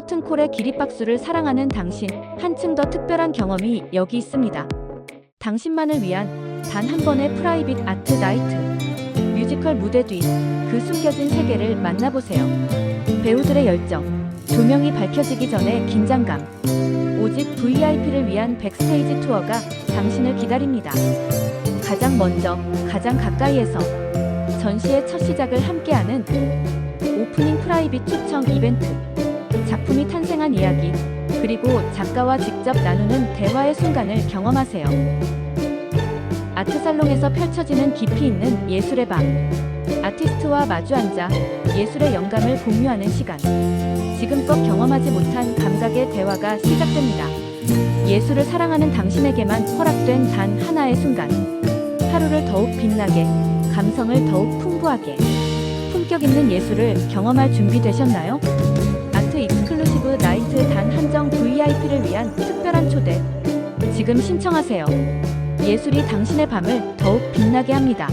커튼콜의 기립박수를 사랑하는 당신, 한층 더 특별한 경험이 여기 있습니다. 당신만을 위한 단 한 번의 프라이빗 아트 나이트. 뮤지컬 무대 뒤 그 숨겨진 세계를 만나보세요. 배우들의 열정, 조명이 밝혀지기 전에 긴장감. 오직 VIP를 위한 백스테이지 투어가 당신을 기다립니다. 가장 먼저, 가장 가까이에서 전시의 첫 시작을 함께하는 오프닝 프라이빗 초청 이벤트. 작품이 탄생한 이야기, 그리고 작가와 직접 나누는 대화의 순간을 경험하세요. 아트살롱에서 펼쳐지는 깊이 있는 예술의 밤. 아티스트와 마주 앉아 예술의 영감을 공유하는 시간. 지금껏 경험하지 못한 감각의 대화가 시작됩니다. 예술을 사랑하는 당신에게만 허락된 단 하나의 순간. 하루를 더욱 빛나게, 감성을 더욱 풍부하게. 품격 있는 예술을 경험할 준비 되셨나요? 지금 신청하세요. 예술이 당신의 밤을 더욱 빛나게 합니다.